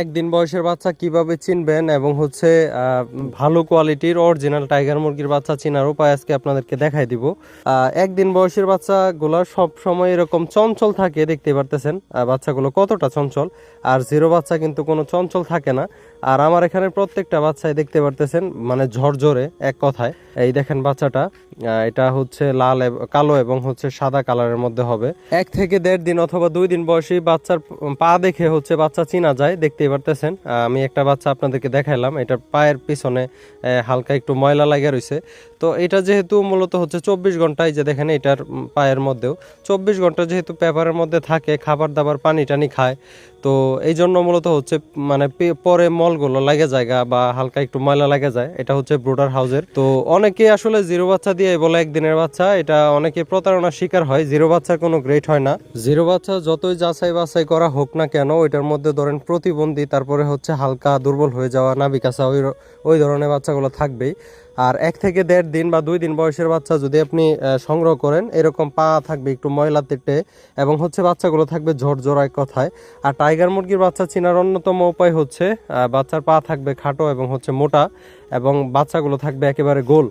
একদিন বয়সের বাচ্চা কীভাবে চিনবেন এবং হচ্ছে ভালো কোয়ালিটির অরিজিনাল টাইগার মুরগির বাচ্চা চেনার উপায় আজকে আপনাদেরকে দেখাই দিব। একদিন বয়সের বাচ্চাগুলো সব সময় এরকম চঞ্চল থাকে দেখতে পারতেছেন বাচ্চাগুলো কতটা চঞ্চল। আর জিরো বাচ্চা কিন্তু কোনো চঞ্চল থাকে না। আর আমার এখানে প্রত্যেকটা বাচ্চাই দেখতে পারতেছেন মানে ঝরঝরে এক কথায়। এই দেখেন বাচ্চাটা এটা হচ্ছে লাল কালো এবং হচ্ছে সাদা কালারের মধ্যে হবে। এক থেকে দেড় দিন অথবা দুই দিন বয়সী বাচ্চার পা দেখে হচ্ছে বাচ্চা চিনা যায় দেখতেই পারতেছেন। আমি একটা বাচ্চা আপনাদেরকে দেখাইলাম। এটার পায়ের পিছনে হালকা একটু ময়লা লাগে রয়েছে তো এটা যেহেতু মূলত হচ্ছে চব্বিশ ঘন্টায় যে দেখেন এটার পায়ের মধ্যেও। চব্বিশ ঘণ্টা যেহেতু পেপারের মধ্যে থাকে, খাবার দাবার পানি টানি খায়। তো এই জন্য মূলত হচ্ছে মানে পরে মলগুলো লাগে জায়গা বা হালকা একটু ময়লা লাগে যায়, এটা হচ্ছে ব্রোডার হাউসের তো অনেকে আসলে জিরো বাচ্চা দিয়ে বলে একদিনের বাচ্চা, এটা অনেকে প্রতারণার শিকার হয়, জিরো বাচ্চার কোনো গ্রেট হয় না। জিরো বাচ্চা যতই যাচাই বাছাই করা হোক না কেন, ওইটার মধ্যে ধরেন প্রতিবন্ধী, তারপরে হচ্ছে হালকা দুর্বল হয়ে যাওয়া নাবিকাসা ওই ওই ধরনের বাচ্চাগুলো থাকবেই। আর এক থেকে দেড় দিন বা দুই দিন বয়সের বাচ্চা যদি আপনি সংগ্রহ করেন, এরকম পা থাকবে একটু ময়লা তেটে এবং হচ্ছে বাচ্চাগুলো থাকবে ঝরঝরায় কথায়। আর টাইগার মুরগির বাচ্চা চিনার অন্যতম উপায় হচ্ছে বাচ্চার পা থাকবে খাটো এবং হচ্ছে মোটা এবং বাচ্চাগুলো থাকবে একেবারে গোল।